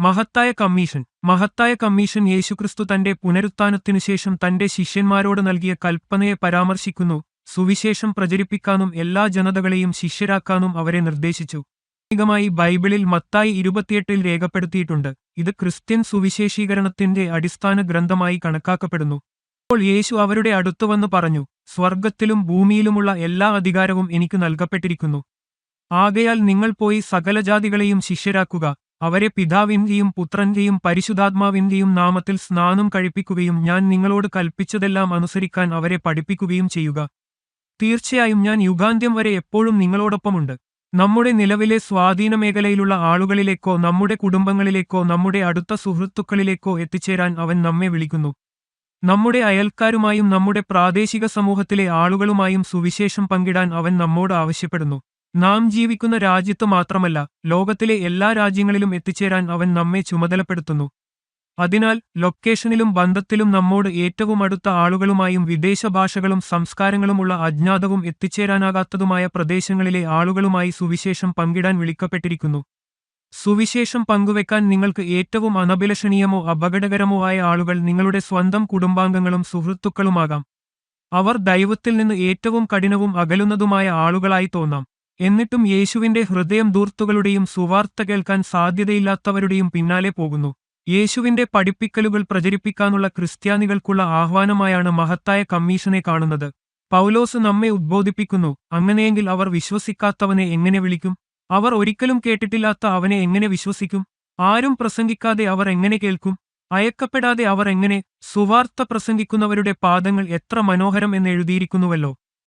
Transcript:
മഹത്തായ കമ്മീഷൻ. മഹത്തായ കമ്മീഷൻ യേശുക്രിസ്തു തന്റെ പുനരുത്ഥാനത്തിനുശേഷം തന്റെ ശിഷ്യന്മാരോട് നൽകിയ കൽപ്പനയെ പരാമർശിക്കുന്നു. സുവിശേഷം പ്രചരിപ്പിക്കാനും എല്ലാ ജനതകളെയും ശിഷ്യരാക്കാനും അവരെ നിർദ്ദേശിച്ചു. ായി ബൈബിളിൽ മത്തായി ഇരുപത്തിയെട്ടിൽ രേഖപ്പെടുത്തിയിട്ടുണ്ട്. ഇത് ക്രിസ്ത്യൻ സുവിശേഷീകരണത്തിന്റെ അടിസ്ഥാന ഗ്രന്ഥമായി കണക്കാക്കപ്പെടുന്നു. അപ്പോൾ യേശു അവരുടെ അടുത്തുവന്ന് പറഞ്ഞു സ്വർഗത്തിലും ഭൂമിയിലുമുള്ള എല്ലാ അധികാരവും എനിക്ക് നൽകപ്പെട്ടിരിക്കുന്നു. ആകയാൽ നിങ്ങൾ പോയി സകല ജാതികളെയും ശിഷ്യരാക്കുക. അവരെ പിതാവിന്റെയും പുത്രന്റെയും പരിശുദ്ധാത്മാവിന്റെയും നാമത്തിൽ സ്നാനം കഴിപ്പിക്കുകയും ഞാൻ നിങ്ങളോട് കൽപ്പിച്ചതെല്ലാം അനുസരിക്കാൻ അവരെ പഠിപ്പിക്കുകയും ചെയ്യുക. തീർച്ചയായും ഞാൻ യുഗാന്ത്യം വരെ എപ്പോഴും നിങ്ങളോടൊപ്പമുണ്ട്. നമ്മുടെ നിലവിലെ സ്വാധീന മേഖലയിലുള്ള ആളുകളിലേക്കോ നമ്മുടെ കുടുംബങ്ങളിലേക്കോ നമ്മുടെ അടുത്ത സുഹൃത്തുക്കളിലേക്കോ എത്തിച്ചേരാൻ അവൻ നമ്മെ വിളിക്കുന്നു. നമ്മുടെ അയൽക്കാരുമായും നമ്മുടെ പ്രാദേശിക സമൂഹത്തിലെ ആളുകളുമായും സുവിശേഷം പങ്കിടാൻ അവൻ നമ്മോട് ആവശ്യപ്പെടുന്നു. നാം ജീവിക്കുന്ന രാജ്യത്ത് മാത്രമല്ല ലോകത്തിലെ എല്ലാ രാജ്യങ്ങളിലും എത്തിച്ചേരാൻ അവൻ നമ്മെ ചുമതലപ്പെടുത്തുന്നു. അതിനാൽ ലൊക്കേഷനിലും ബന്ധത്തിലും നമ്മോട് ഏറ്റവും അടുത്ത ആളുകളുമായും വിദേശ ഭാഷകളും സംസ്കാരങ്ങളുമുള്ള അജ്ഞാതവും എത്തിച്ചേരാനാകാത്തതുമായ പ്രദേശങ്ങളിലെ ആളുകളുമായി സുവിശേഷം പങ്കിടാൻ വിളിക്കപ്പെട്ടിരിക്കുന്നു. സുവിശേഷം പങ്കുവെക്കാൻ നിങ്ങൾക്ക് ഏറ്റവും അനഭിലഷണീയമോ അപകടകരമോ ആയ ആളുകൾ നിങ്ങളുടെ സ്വന്തം കുടുംബാംഗങ്ങളും സുഹൃത്തുക്കളുമാകാം. അവർ ദൈവത്തിൽ നിന്ന് ഏറ്റവും കഠിനവും അകലുന്നതുമായ ആളുകളായി തോന്നാം. എന്നിട്ടും യേശുവിന്റെ ഹൃദയം ദൂർത്തുകളുടെയും സുവാർത്ത കേൾക്കാൻ സാധ്യതയില്ലാത്തവരുടെയും പിന്നാലെ പോകുന്നു. യേശുവിന്റെ പഠിപ്പിക്കലുകൾ പ്രചരിപ്പിക്കാനുള്ള ക്രിസ്ത്യാനികൾക്കുള്ള ആഹ്വാനമായാണ് മഹത്തായ കമ്മീഷനെ കാണുന്നത്. പൗലോസ് നമ്മെ ഉദ്ബോധിപ്പിക്കുന്നു അങ്ങനെയെങ്കിൽ അവർ വിശ്വസിക്കാത്തവനെ എങ്ങനെ വിളിക്കും? അവർ ഒരിക്കലും കേട്ടിട്ടില്ലാത്ത അവനെ എങ്ങനെ വിശ്വസിക്കും? ആരും പ്രസംഗിക്കാതെ അവർ എങ്ങനെ കേൾക്കും? അയക്കപ്പെടാതെ അവർ എങ്ങനെ? സുവാർത്ത പ്രസംഗിക്കുന്നവരുടെ പാദങ്ങൾ എത്ര മനോഹരം എന്ന് എഴുതിയിരിക്കുന്നുവല്ലോ.